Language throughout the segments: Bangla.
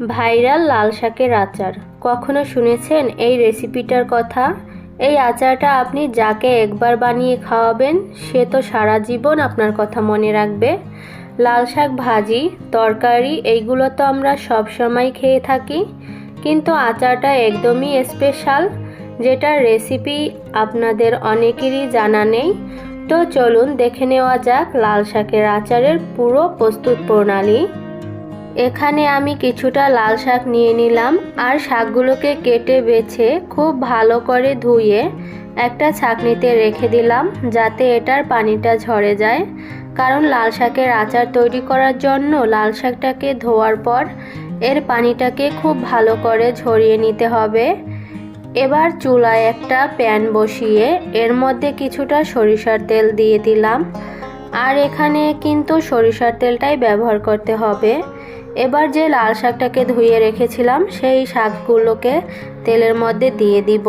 ভাইরাল লাল শাকের আচার। কখনো শুনেছেন এই রেসিপিটার কথা? এই আচারটা আপনি যাকে একবার বানিয়ে খাওয়াবেন, সে তো সারা জীবন আপনার কথা মনে রাখবে। লাল শাক ভাজি, তরকারি, এইগুলো তো আমরা সব সময় খেয়ে থাকি। কিন্তু আচারটা একদমই স্পেশাল যেটার রেসিপি আপনাদের অনেকেরই জানা নেই। তো চলুন দেখে নেওয়া যাক লাল শাকের আচারের পুরো প্রস্তুত প্রণালী। এখানে আমি কিছুটা লাল শাক নিয়ে নিলাম আর শাকগুলোকে কেটে বেছে খুব ভালো করে ধুয়ে একটা ছাঁকনিতে রেখে দিলাম যাতে এটার পানিটা ঝরে যায়। কারণ লাল শাকের আচার তৈরি করার জন্য লাল শাকটাকে ধোয়ার পর এর পানিটাকে খুব ভালো করে ঝরিয়ে নিতে হবে। এবার চুলায় একটা প্যান বসিয়ে এর মধ্যে কিছুটা সরিষার তেল দিয়ে দিলাম। আর এখানে কিন্তু সরিষার তেলটাই ব্যবহার করতে হবে। এবার যে লাল শাকটাকে ধুয়ে রেখেছিলাম, সেই শাকগুলোকে তেলের মধ্যে দিয়ে দিব।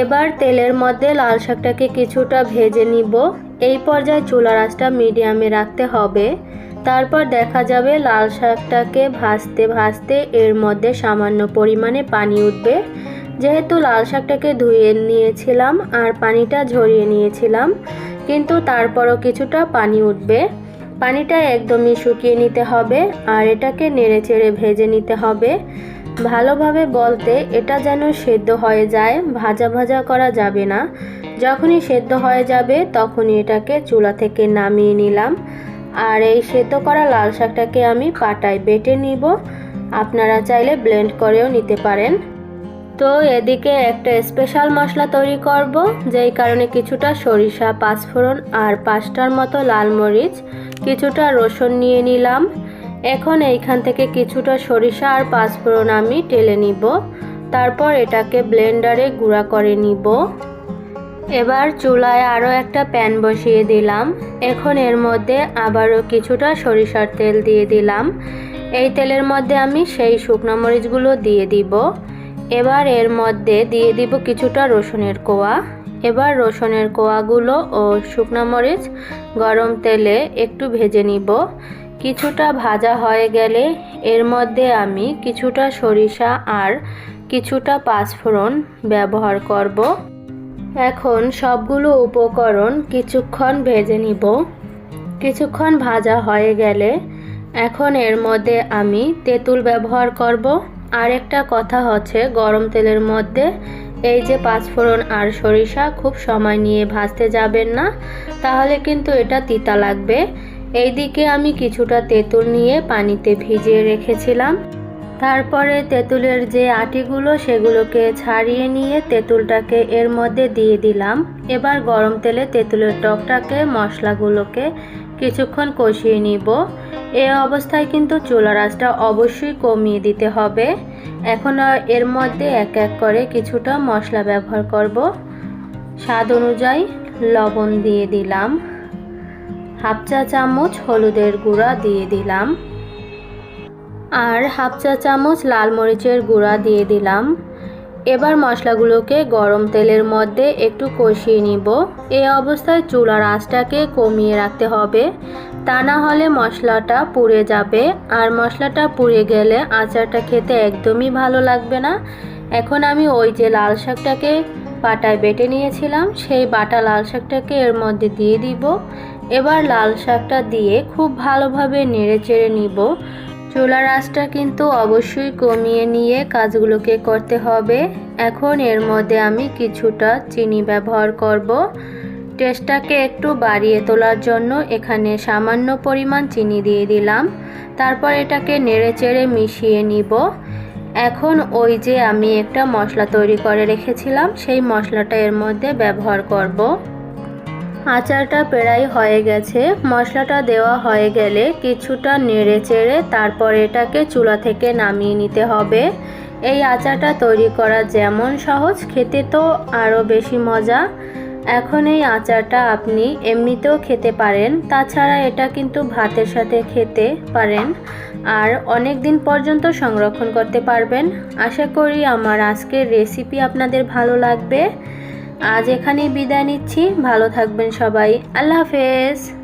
এবার তেলের মধ্যে লাল শাকটাকে কিছুটা ভেজে নিব। এই পর্যায়ে চুলার আঁচটা মিডিয়ামে রাখতে হবে। তারপর দেখা যাবে লাল শাকটাকে ভাজতে ভাজতে এর মধ্যে সামান্য পরিমাণে পানি উঠবে। যেহেতু লাল শাকটাকে ধুয়ে নিয়েছিলাম আর পানিটা ঝরিয়ে নিয়েছিলাম, কিন্তু তারপরও কিছুটা পানি উঠবে। পানিটা একদমই শুকিয়ে নিতে হবে আর এটাকে নেড়ে চেড়ে ভেজে নিতে হবে। ভালোভাবে বলতে এটা যেন সেদ্ধ হয়ে যায়, ভাজা ভাজা করা যাবে না। যখনই সেদ্ধ হয়ে যাবে তখনই এটাকে চুলা থেকে নামিয়ে নিলাম। আর এই সেদ্ধ করা লাল শাকটাকে আমি পাটায় বেটে নিব। আপনারা চাইলে ব্লেন্ড করেও নিতে পারেন। তো এদিকে একটা স্পেশাল মশলা তৈরি করব, যেই কারণে কিছুটা সরিষা, পাঁচফোড়ন আর পাঁচটার মতো লাল মরিচ কিছুটা রসুন নিয়ে নিলাম। এখন এইখান থেকে কিছুটা সরিষা আর পাঁচফোড়ন আমি টেলে নিব। তারপর এটাকে ব্লেন্ডারে গুঁড়া করে নিব। এবার চুলায় আরও একটা প্যান বসিয়ে দিলাম। এখন এর মধ্যে আবারও কিছুটা সরিষার তেল দিয়ে দিলাম। এই তেলের মধ্যে আমি সেই শুকনো মরিচগুলো দিয়ে দিব। এবার এর মধ্যে দিয়ে দিব কিছুটা রসুনের কোয়া। এবার রসুনের কোয়াগুলো ও শুকনো মরিচ, গরম তেলে একটু ভেজে নিব। কিছুটা ভাজা হয়ে গেলে এর মধ্যে আমি কিছুটা সরিষা আর কিছুটা পাঁচফোড়ন ব্যবহার করব। এখন সবগুলো উপকরণ কিছুক্ষণ ভেজে নিব। কিছুক্ষণ ভাজা হয়ে গেলে এখন এর মধ্যে আমি তেঁতুল ব্যবহার করব। আরেকটা কথা হচ্ছে গরম তেলের মধ্যে এই যে পাঁচফোড়ন আর সরিষা, খুব সময় নিয়ে ভাজতে যাবেন না, তাহলে কিন্তু এটা তিতা লাগবে। এইদিকে আমি কিছুটা তেঁতুল নিয়ে পানিতে ভিজিয়ে রেখেছিলাম। তারপরে তেঁতুলের যে আটিগুলো, সেগুলোকে ছাড়িয়ে নিয়ে তেঁতুলটাকে এর মধ্যে দিয়ে দিলাম। এবার গরম তেলে তেঁতুলের টকটাকে, মশলাগুলোকে কিছুক্ষণ কষিয়ে নিব। এ অবস্থায় কিন্তু চুলার আঁচটা অবশ্যই কমিয়ে দিতে হবে। এখন এর মধ্যে এক এক করে কিছুটা মশলা ব্যবহার করব। স্বাদ অনুযায়ী লবণ দিয়ে দিলাম। হাফ চা চামচ হলুদের গুঁড়া দিয়ে দিলাম। আর হাফ চা চামচ লাল মরিচের গুঁড়া দিয়ে দিলাম। এবার মশলাগুলোকে গরম তেলের মধ্যে একটু কষিয়ে নিব। এই অবস্থায় চুলার আঁচটাকে কমিয়ে রাখতে হবে। তা না হলে মশলাটা পুড়ে যাবে। আর মশলাটা পুড়ে গেলে আচারটা খেতে একদমই ভালো লাগবে না। এখন আমি ওই যে লাল শাকটাকে পাটায় বেটে নিয়েছিলাম, সেই বাটা লাল শাকটাকে এর মধ্যে দিয়ে দিব। এবার লাল শাকটা দিয়ে খুব ভালোভাবে নেড়ে চেড়ে নিব। চুলার আঁচটা কিন্তু অবশ্যই কমিয়ে নিয়ে কাজগুলোকে করতে হবে। এখন এর মধ্যে আমি কিছুটা চিনি ব্যবহার করব। টেস্টটাকে একটু বাড়িয়ে তোলার জন্য এখানে সামান্য পরিমাণ চিনি দিয়ে দিলাম। তারপর এটাকে নেড়ে চেড়ে মিশিয়ে নিব। এখন ওই যে আমি একটা মশলা তৈরি করে রেখেছিলাম, সেই মশলাটা এর মধ্যে ব্যবহার করব। আচারটা প্রায় হয়ে গেছে। মশলাটা দেওয়া হয়ে গেলে কিছুটা নেড়ে চেড়ে তারপর এটাকে চুলা থেকে নামিয়ে নিতে হবে। এই আচারটা তৈরি করা যেমন সহজ, খেতে তো আরও বেশি মজা। এখন এই আচারটা আপনি এমনিতেও খেতে পারেন, তাছাড়া এটা কিন্তু ভাতের সাথে খেতে পারেন আর অনেক দিন পর্যন্ত সংরক্ষণ করতে পারবেন। আশা করি আমার আজকের রেসিপি আপনাদের ভালো লাগবে। আজ এখানেই বিদায় নিচ্ছি, ভালো থাকবেন সবাই। আল্লাহ হাফেজ।